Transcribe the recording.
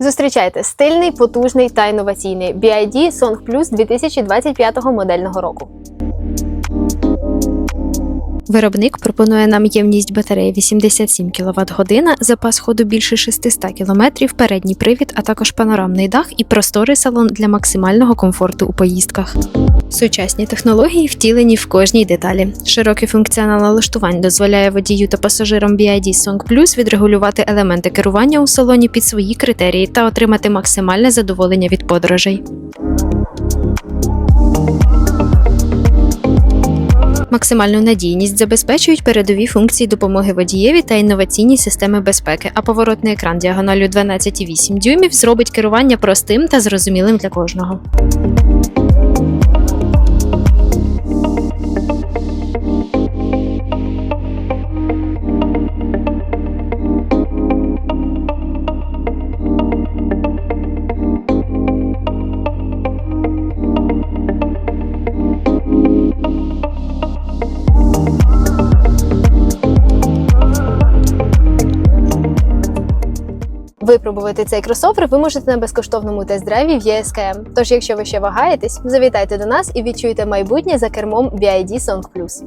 Зустрічайте стильний, потужний та інноваційний BID Song Plus 2025 модельного року. Виробник пропонує нам ємність батареї 87 кВт година, запас ходу більше 600 км, передній привід, а також панорамний дах і просторий салон для максимального комфорту у поїздках. Сучасні технології втілені в кожній деталі. Широкий функціонал налаштувань дозволяє водію та пасажирам BID Song Plus відрегулювати елементи керування у салоні під свої критерії та отримати максимальне задоволення від подорожей. Максимальну надійність забезпечують передові функції допомоги водієві та інноваційні системи безпеки, а поворотний екран діагоналю 12,8 дюймів зробить керування простим та зрозумілим для кожного. Випробувати цей кросовер ви можете на безкоштовному тест-драйві в ЄСКМ. Тож, якщо ви ще вагаєтесь, завітайте до нас і відчуйте майбутнє за кермом BID Song Plus.